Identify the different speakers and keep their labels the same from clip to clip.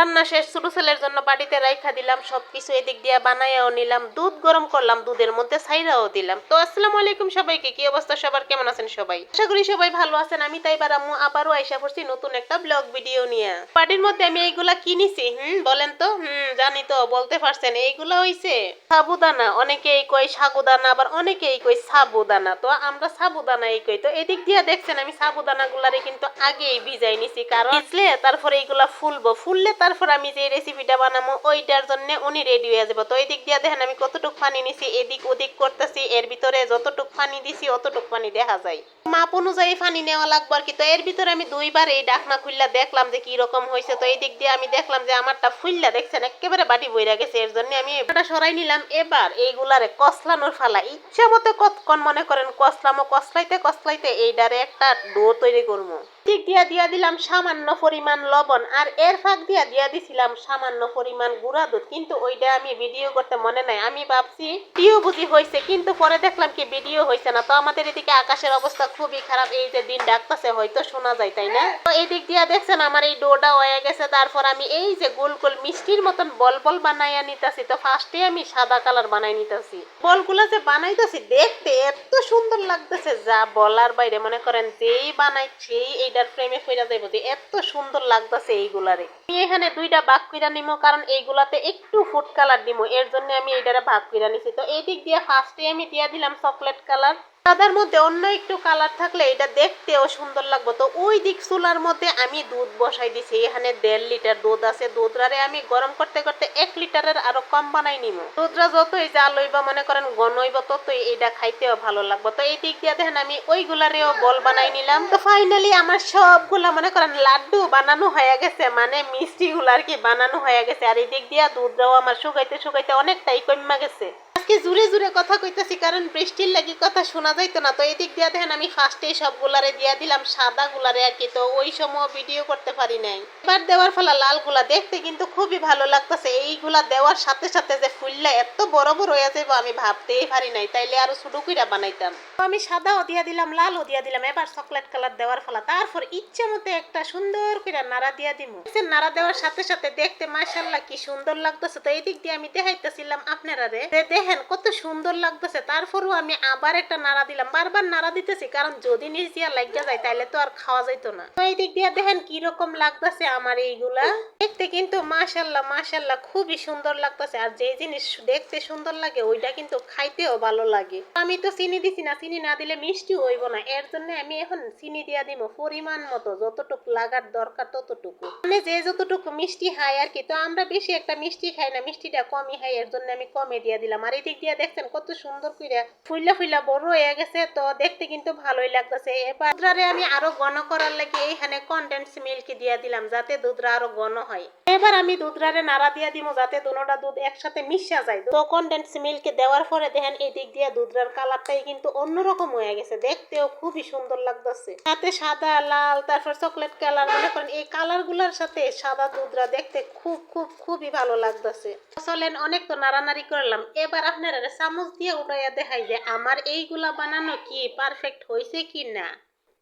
Speaker 1: রান্না শেষ, ছোট ছেলের জন্য বাড়িতে রাইখা দিলাম, সবকিছু এদিক দিয়ে বানাইয়াও নিলাম, দুধ গরম করলাম, দুধের মধ্যে ছাইরাও দিলাম। তো আসসালামু আলাইকুম সবাইকে, কি অবস্থা সবার? কেমন আছেন সবাই? আশা করি সবাই ভালো আছেন, আমি তাই বারামু আবারও আইসা পড়ছি নতুন একটা ব্লগ ভিডিও নিয়ে। বাড়ির মধ্যে আমি এইগুলা কিনেছি, হুম, বলেন তো? হুম, জানি তো, বলতে পারছেন, এইগুলা হইছে সাবুদানা অনেকেই কই সাগুদানা আবার অনেকেই কই সাবুদানা। তো আমরা সাবুদানা এই কই, তো এদিক দিয়ে দেখছেন, আমি সাবুদানা গুলারে কিন্তু আগেই ভিজাই নিছি, কারণ ভিজলে তারপরে এইগুলা ফুলবো, ফুললে তারপর আমি যে রেসিপিটা বানাবো ওইটার জন্য উনি রেডি হয়ে যাব তো এদিক দিয়ে দেখেন, আমি কতটুক পানি নিছি, এদিক ওদিক করতেছি, এর ভিতরে যতটুক পানি দিছি, অতটুক পানি দেখা যায়। মাপ অনুযায়ী পানি নেওয়া লাগবে আর কি। তো এর ভিতরে আমি দুইবার এই ডাকনা খুললা দেখলাম যে কি রকম হয়েছে তো এই দিক দিয়ে আমি দেখলাম যে আমারটা ফুললা দেখছেন? একেবারে বাটি বইরা গেছে। এর জন্য আমি এটা সরাই নিলাম। এবার এইগুলারে কসলানোর ফালা। ইচ্ছা মতো কতক্ষণ মনে করেন কসলামো, কসলাইতে কসলাইতে এইটারে একটা ডো তৈরি করব দিক দিয়া দিয়া দিলাম সামান্য পরিমাণ লবণ আর এর ফাঁক দিয়া দিয়া দিছিলাম সামান্য পরিমাণ গুঁড়া দুধ। কিন্তু ওইটা আমি ভিডিও করতে মনে নাই। আমি ভাবছি ভিডিও বুঝি হয়েছে কিন্তু পরে দেখলাম কি ভিডিও হয়েছে না। তো আমাদের এদিকে আকাশের অবস্থা খুবই খারাপ। এই যে দিন ডাকতেছে, হয়তো শোনা যায়, তাই না? তো এই দিক দিয়া দেখছেন, আমার এই ডোটা হয়ে গেছে। তারপর আমি এই যে গোল গোল মিষ্টির মতন বল বল বানাইয়া নিতেছি। তো ফার্স্টে আমি সাদা কালার বানাই নিতেছি। বলগুলো যে বানাইতেছি, দেখতে এত সুন্দর লাগতেছে, যা বলার বাইরে। মনে করেন, যেই বানাই, সেই এইটার ফ্রেমে ফেরা যাইব যে এত সুন্দর লাগতেছে এইগুলারে। আমি এখানে দুইটা ভাগ কইরা নিমো, কারণ এইগুলাতে একটু ফুড কালার দিমো, এর জন্য আমি এইটারে ভাগ কইরা নিছি। তো এই দিক দিয়ে ফার্স্টে আমি দিয়া দিলাম চকলেট কালার সাদার মধ্যে অন্য একটু কালার থাকলে এটা দেখতেও সুন্দর লাগবো। তো ওই দিক চুলার মধ্যে আমি দুধ বসাই দিছি। এখানে দেড় লিটার দুধ আছে। দুধরারে আমি গরম করতে করতে এক লিটারের আরও কম বানাই নিব দুধরা যতই জাল হইবা মনে করেন গন হইব, ততই এটা খাইতেও ভালো লাগবো। তো এই দিক দিয়ে দেখেন আমি ওইগুলারেও বল বানাই নিলাম। তো ফাইনালি আমার সবগুলা মনে করেন লাড্ডু বানানো হয়ে গেছে। মানে মিষ্টি গুলা আর কি বানানো হয়ে গেছে। আর এই দিক দিয়ে দুধরাও আমার শুকাইতে শুকাইতে অনেকটাই কমা গেছে। আজকে জুড়ে জুড়ে কথা কইতাছি কারণ বৃষ্টির লাগি কথা শোনা যাইতো না। তো এদিক দিয়া দেখেন আমি ফার্স্টে সবগুলারে দিয়া দিলাম সাদা গুলারে আর কি। তো ওই সময় ভিডিও করতে পারি নাই। এবার দেওয়ার ফলে লালগুলা দেখতে কিন্তু খুবই ভালো লাগতেছে। এইগুলা দেওয়ার সাথে সাথে যে ফুললা এত বড় বড় হয়ে যাব আমি ভাবতেই পারি নাই। তাইলে আরও ছোট কইরা বানাইতাম। তো আমি সাদাও দিয়া দিলাম লালও দিয়া দিলাম। এবার চকলেট কালার দেওয়ার ফলে তারপর ইচ্ছে মতো একটা সুন্দর করে নাড়া দিয়া দেখছেন, নাড়া দেওয়ার সাথে সাথে দেখতে মাশাল্লাহ কি সুন্দর লাগতেছে। তো এই দিক দিয়ে আমি দেখাইতেছিলাম আপনারা রে যে দেখেন, কত সুন্দর লাগতেছে। তারপরও আমি আবার একটা নাড়া দিলাম। বারবার নাড়া দিতেছি, কারণ যদি নিচিয়া লাগিয়া যায় তাহলে তো আর খাওয়া যাইতো না। তো এই দিক দিয়ে দেখেন কি রকম লাগতেছে আমার এইগুলা। দেখতে কিন্তু মাশাল্লাহ মাশাল্লাহ খুবই সুন্দর লাগতেছে। আর যে জিনিস দেখতে সুন্দর লাগে, ওইটা কিন্তু খাইতেও ভালো লাগে। আমি তো চিনি দিছি না, চিনি না দিলে মিষ্টি হইব না। এর জন্য আমি এখন চিনি দিয়া দিব পরিমাণ মতো, যতটুকু লাগার দরকার ততটুকু। মানে যে যতটুকু মিষ্টি খাই আর কি, তো আমরা বেশি একটা মিষ্টি খাই না, মিষ্টিটা কমই খাই, এর জন্য আমি কমে দিয়া দিলাম। আর এই দিক দিয়ে দেখছেন কত সুন্দর কইরা ফুইলা ফুইলা বড় হয়ে গেছে, তো দেখতে কিন্তু ভালোই লাগতেছে। এবার দুধরারে আমি আরও ঘন করার লাগে, এইখানে কন্ডেন্স মিল্ক দিয়া দিলাম, যাতে দুধরা আরও ঘন হয়। এবার আমি দুধরারে নাড়া দিয়া দিব, যাতে দুনোটা দুধ একসাথে মিশা যায়। তো কন্ডেন্স মিল্ক দেওয়ার পরে দেখেন, এই দিক দিয়ে দুধরার কালারটাই কিন্তু অন্যরকম হয়ে গেছে। দেখতেও খুবই সুন্দর লাগতেছে। সাথে সাদা, লাল, তারপর চকলেট কালার মনে করেন এই কালারগুলার সাথে সাদা দুধরা দেখতে খুব খুব, খুবই ভালো লাগতেছে। চলেন অনেক তো নাড়ানাড়ি করলাম। এবার আপনারা চামচ দিয়ে উঠাইয়া দেখাই যে আমার এইগুলা বানানো কি পারফেক্ট হয়েছে কি না।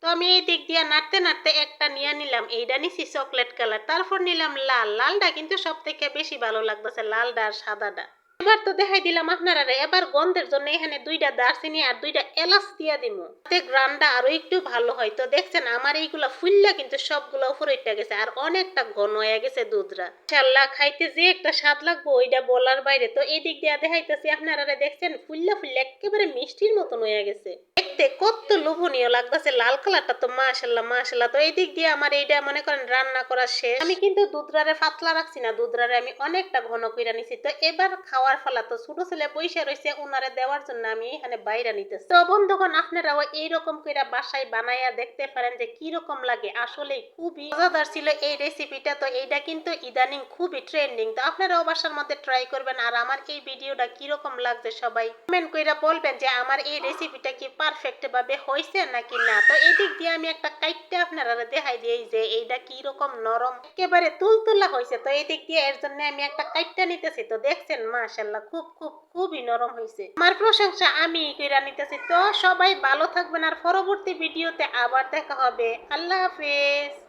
Speaker 1: তো আমি এই দিক দিয়ে নাড়তে নাড়তে একটা নিয়ে নিলাম এইটা নিছি চকলেট কালার তারপর নিলাম লাল। লালটা কিন্তু সব থেকে বেশি ভালো লাগতেছে লালটা আর সাদাটা এবার তো দেখাই দিলাম আপনারা এবার গন্ধের জন্য এখানে দুইটা দারচিনি আর দুইটা এলাচ দিয়া দিমু। তাতে গ্রানটা আরও একটু ভালো হয়। তো দেখছেন আমার এইগুলা ফুললা কিন্তু সবগুলো উপরে উঠে গেছে আর অনেকটা ঘন হয়ে গেছে দুধরা। চাল্লা খাইতে যে একটা স্বাদ লাগবো, ওইটা বলার বাইরে। তো এদিক দিক দিয়ে দেখাইতেছি আপনারা দেখছেন ফুললা ফুললা একেবারে মিষ্টির মতন হয়ে গেছে। দেখতে কত লোভনীয় লাগতেছে, লাল কালারটা তো মাশাল্লাহ মাশাল্লাহ। তো এই দিক দিয়ে আমার এইটা মনে করেন রান্না করা শেষ। আমি কিন্তু দুধরারে পাতলা রাখছি না, দুধরারে আমি অনেকটা ঘন কইরা নিছি। তো এবার খাওয়ার ফলা তো ছোট ছেলে বৈশা রয়েছে ওনারে দেওয়ার জন্য আমি এখানে বাইরে নিতেছি। তো বন্ধুগণ, আপনারাও এইরকম কইরা বাসায় বানাইয়া দেখতে পারেন যে কি রকম লাগে। আসলে খুবই মজাদার ছিল এই রেসিপিটা তো এইটা কিন্তু ইদানিং খুবই ট্রেন্ডিং তো আপনারাও বাসার মধ্যে ট্রাই করবেন আর আমার এই ভিডিওটা কীরকম লাগছে সবাই কমেন্ট কইরা বলবেন যে আমার এই রেসিপিটা কি পারফেক্ট ভাবে হয়েছে নাকি না? তো এই দিক দিয়ে আমি একটা কাইটটা আপনারা দেখাই দিই যে এইটা কি রকম নরম, একেবারে তুলতুলা হয়েছে তো এদিক দিক দিয়ে এর জন্য আমি একটা কাইটটা নিতেছি। তো দেখছেন মাশাল্লাহ খুব খুব, খুবই নরম হয়েছে আমার প্রশংসা, আমি কইরা নিতেছি। তো সবাই ভালো থাকবেন আর পরবর্তী ভিডিওতে আবার দেখা হবে। আল্লাহ হাফেজ।